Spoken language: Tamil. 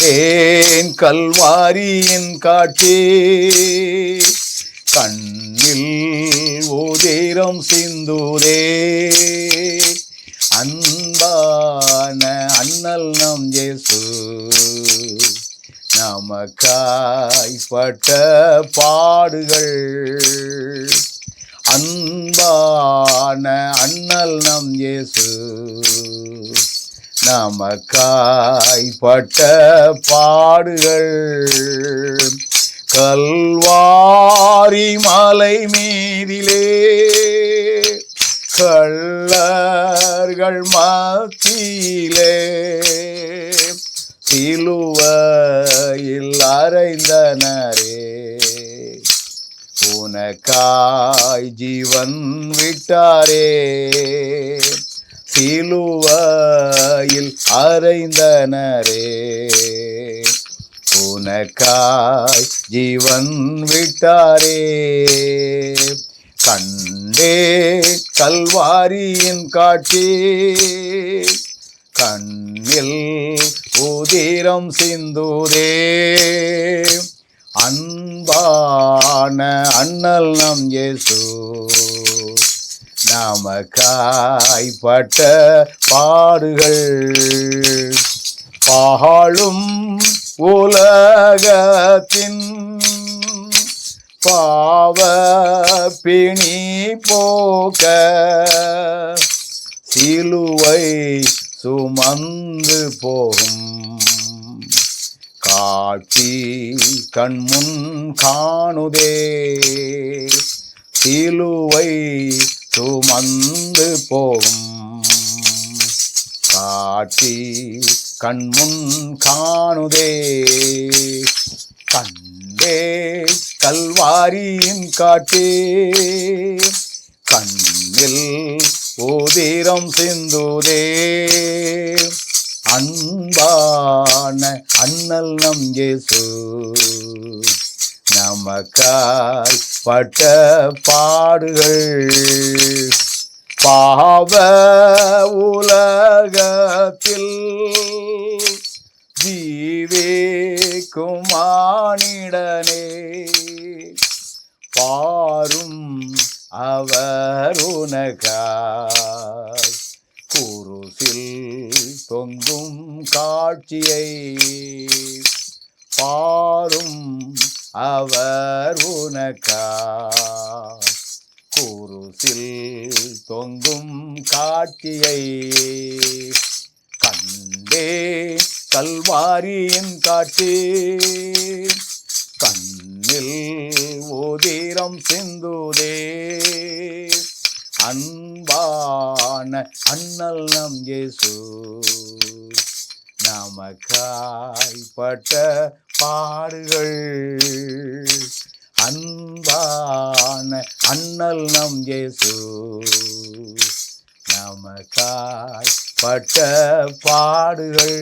கண்டேன் கல்வாரியின் காட்சி. கண்ணில் ஓதேரம் சிந்துரே அன்பான அண்ணல் நம் ஜேசு நமக்காய்ப்பட்ட பாடுகள். அன்பான அண்ணல் நம் இயேசு நமக்காய்ப்பட்ட பாடுகள். கல்வாரி மலை மீதிலே கள்ளர்கள் மத்தியிலே சிலுவையில் அறைந்தனரே. உனக்காய் ஜீவன் விட்டாரே. சிலுவை அறைந்தனரே உனக்காய் ஜீவன் விட்டாரே. கண்டே கல்வாரியின் காட்சி கண்ணில் உதிரம் சிந்துதே. அன்பான அண்ணல் நம் இயேசு நமக்காய்ப்பட்ட பாடுகள் பாழும் உலகத்தின் பாவ பிணி போக்க சிலுவை சுமந்து போகும். காட்சி கண்முன் காணுதே. சிலுவை சுமந்து போம் காட்சி கண்முன் காணுதே. கண்டே கல்வாரியின் காட்டே. கண்ணில் ஓதிரம் சிந்துதே. அன்பான அண்ணல் நம் இயேசு. நமக்காய் பட்ட பாடுகள் பாவ உலகத்தில். ஜீவேக்குமானிடனே பாரும் அவர் உனக்காய் குருசில் தொங்கும் காட்சியை பாரும் அவர் உனக்காய் குருசில் தொங்கும் காட்சியை கண்டே கல்வாரியின் காட்சி. கண்ணில் ஓதீரம் சிந்துதே. அன்பான அண்ணல் நம் இயேசு நமக்காய்ப்பட்ட பாடுகள் அன்பான அண்ணல் நம் இயேசு நமக்காய் பட்ட பாடுகள்.